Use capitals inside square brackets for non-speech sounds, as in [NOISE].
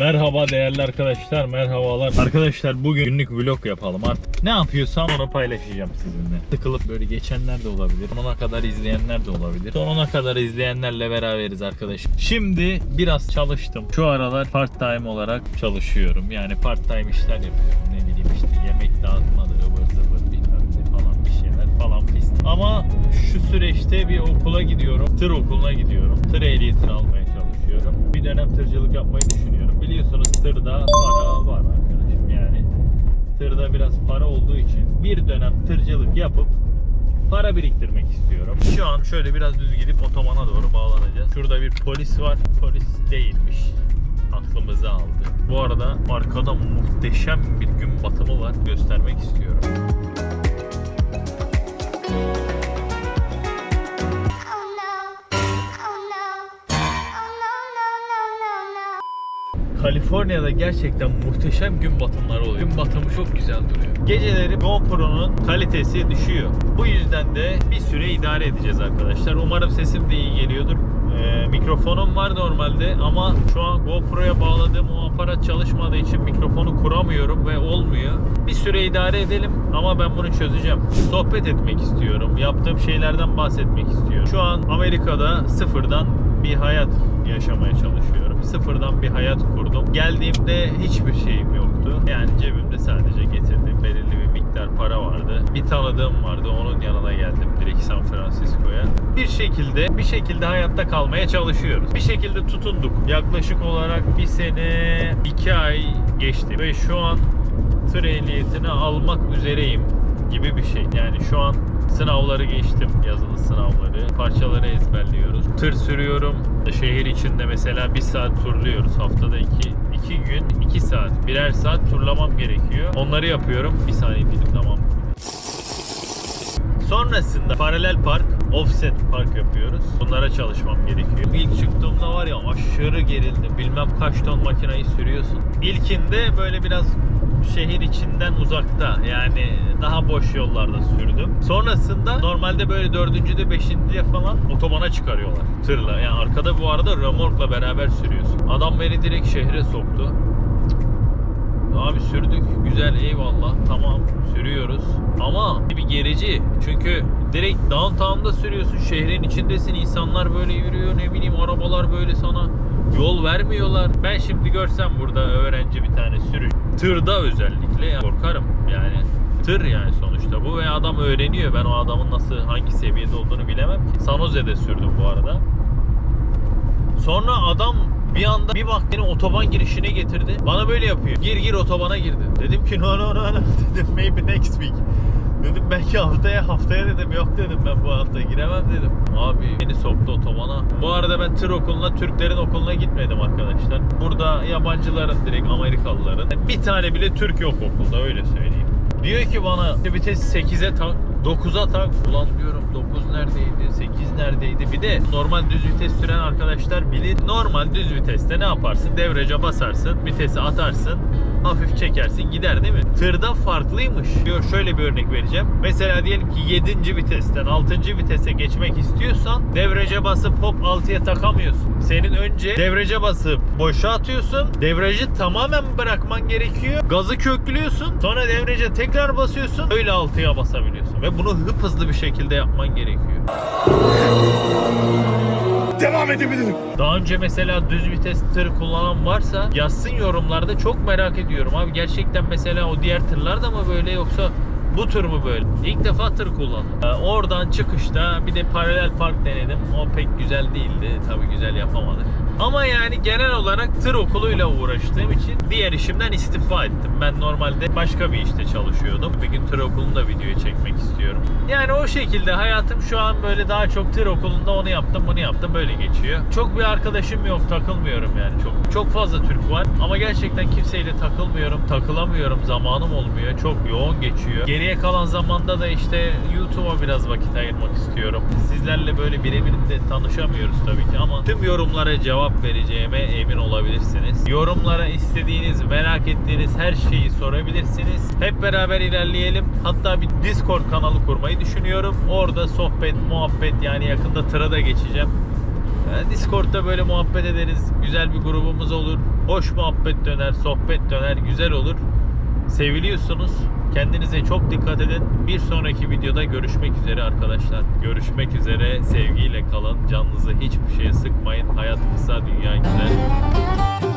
Merhaba değerli arkadaşlar, merhabalar. Arkadaşlar bugün günlük vlog yapalım artık. Ne yapıyorsam onu paylaşacağım sizinle. Sıkılıp böyle geçenler de olabilir. Sonuna kadar izleyenler de olabilir. Sonuna kadar izleyenlerle beraberiz arkadaş. Şimdi biraz çalıştım. Şu aralar part time olarak çalışıyorum. Yani part time işler yapıyorum. Ne bileyim işte yemek dağıtmadır, ıvır zıvır bilmem ne falan bir şeyler falan fistan. Ama şu süreçte bir okula gidiyorum. Tır okuluna gidiyorum. Tır ehliyetini almaya çalışıyorum. Bir dönem tırcılık yapmayı düşünüyorum. Biliyorsunuz tırda para var arkadaşım yani. Tırda biraz para olduğu için bir dönem tırcılık yapıp para biriktirmek istiyorum. Şu an şöyle biraz düz gidip otomana doğru bağlanacağız. Şurada bir polis var. Polis değilmiş. Aklımızı aldı. Bu arada arkada muhteşem bir gün batımı var. Göstermek istiyorum. Kaliforniya'da gerçekten muhteşem gün batımları oluyor. Gün batımı çok güzel duruyor. Geceleri GoPro'nun kalitesi düşüyor. Bu yüzden de bir süre idare edeceğiz arkadaşlar. Umarım sesim de iyi geliyordur. Ee, mikrofonum var normalde ama şu an GoPro'ya bağladığım o aparat çalışmadığı için mikrofonu kuramıyorum ve olmuyor. Bir süre idare edelim ama ben bunu çözeceğim. Sohbet etmek istiyorum. Yaptığım şeylerden bahsetmek istiyorum. Şu an Amerika'da sıfırdan bir hayat yaşamaya çalışıyorum. Sıfırdan bir hayat kurdum. Geldiğimde hiçbir şeyim yoktu. Yani cebimde sadece getirdiğim belirli bir miktar para vardı. Bir tanıdığım vardı. Onun yanına geldim direkt San Francisco'ya. Bir şekilde bir şekilde hayatta kalmaya çalışıyoruz. Bir şekilde tutunduk. Yaklaşık olarak bir sene iki ay geçti ve şu an tır ehliyetini almak üzereyim gibi bir şey. Yani şu an sınavları geçtim. Yazılı sınavları. Parçaları ezberliyoruz. Tır sürüyorum. Şehir içinde mesela bir saat turluyoruz. Haftada iki, iki gün, iki saat. Birer saat turlamam gerekiyor. Onları yapıyorum. Bir saniye dedim tamam. Sonrasında paralel park, offset park yapıyoruz. Bunlara çalışmam gerekiyor. İlk çıktığımda var ya aşırı gerildim. Bilmem kaç ton makinayı sürüyorsun. İlkinde böyle biraz şehir içinden uzakta yani daha boş yollarda sürdüm. Sonrasında normalde böyle dördüncüde beşinciye falan otobana çıkarıyorlar tırla. Yani arkada bu arada römorkla beraber sürüyorsun. Adam beni direkt şehre soktu. Abi sürdük. Güzel eyvallah. Tamam sürüyoruz. Ama bir gerici. Çünkü direkt downtown'da sürüyorsun. Şehrin içindesin. insanlar böyle yürüyor. Ne bileyim arabalar böyle sana yol vermiyorlar. Ben şimdi görsem burada öğrenci bir tane sürüş. Tırda özellikle ya, korkarım. Yani tır yani sonuçta bu ve adam öğreniyor. Ben o adamın nasıl hangi seviyede olduğunu bilemem ki. San Jose'de sürdüm bu arada. Sonra adam bir anda bir bak beni otoban girişine getirdi. Bana böyle yapıyor. Gir gir otobana girdi. Dedim ki no no no no. [LAUGHS] Dedim maybe next week. Dedim belki haftaya haftaya dedim yok dedim ben bu hafta giremem dedim. Abi beni soktu otobana. Bu arada ben tır okuluna Türklerin okuluna gitmedim arkadaşlar. Burada yabancıların direkt Amerikalıların. Bir tane bile Türk yok okulda öyle söyleyeyim. Diyor ki bana vites 8'e tak 9'a tak. Ulan diyorum 9 neredeydi, 8 neredeydi? Bir de normal düz vites süren arkadaşlar bilir. Normal düz viteste ne yaparsın? Devrece basarsın, vitesi atarsın, hafif çekersin gider değil mi? Tırda farklıymış. Diyor şöyle bir örnek vereceğim. Mesela diyelim ki 7. vitesten 6. vitese geçmek istiyorsan devrece basıp hop 6'ya takamıyorsun. Senin önce devrece basıp boşa atıyorsun. Devreci tamamen bırakman gerekiyor. Gazı köklüyorsun. Sonra devrece tekrar basıyorsun. Öyle 6'ya basabiliyorsun. Ve bunu hıp hızlı bir şekilde yapman gerekiyor. Edebilirim. Daha önce mesela düz vites tır kullanan varsa yazsın yorumlarda çok merak ediyorum. Abi gerçekten mesela o diğer tırlar da mı böyle yoksa bu tır mı böyle? İlk defa tır kullandım. Ee, oradan çıkışta bir de paralel park denedim. O pek güzel değildi. Tabii güzel yapamadık. Ama yani genel olarak tır okuluyla uğraştığım için diğer işimden istifa ettim. Ben normalde başka bir işte çalışıyordum. Bir gün tır okulunda videoyu çekmek istiyorum. Yani o şekilde hayatım şu an böyle daha çok tır okulunda onu yaptım bunu yaptım böyle geçiyor. Çok bir arkadaşım yok takılmıyorum yani çok. Çok fazla Türk var ama gerçekten kimseyle takılmıyorum, takılamıyorum. Zamanım olmuyor. Çok yoğun geçiyor. Geriye kalan zamanda da işte YouTube'a biraz vakit ayırmak istiyorum. Sizlerle böyle birebir de tanışamıyoruz tabii ki ama tüm yorumlara cevap vereceğime emin olabilirsiniz. Yorumlara istediğiniz, merak ettiğiniz her şeyi sorabilirsiniz. Hep beraber ilerleyelim. Hatta bir Discord kanalı kurmayı düşünüyorum. Orada sohbet, muhabbet yani yakında tıra da geçeceğim. Ee, Discord'da böyle muhabbet ederiz. Güzel bir grubumuz olur. Hoş muhabbet döner, sohbet döner, güzel olur. Seviliyorsunuz. Kendinize çok dikkat edin. Bir sonraki videoda görüşmek üzere arkadaşlar. Görüşmek üzere. Sevgiyle kalın. Canınızı hiçbir şeye sıkmayın. Hayat kısa, dünya güzel.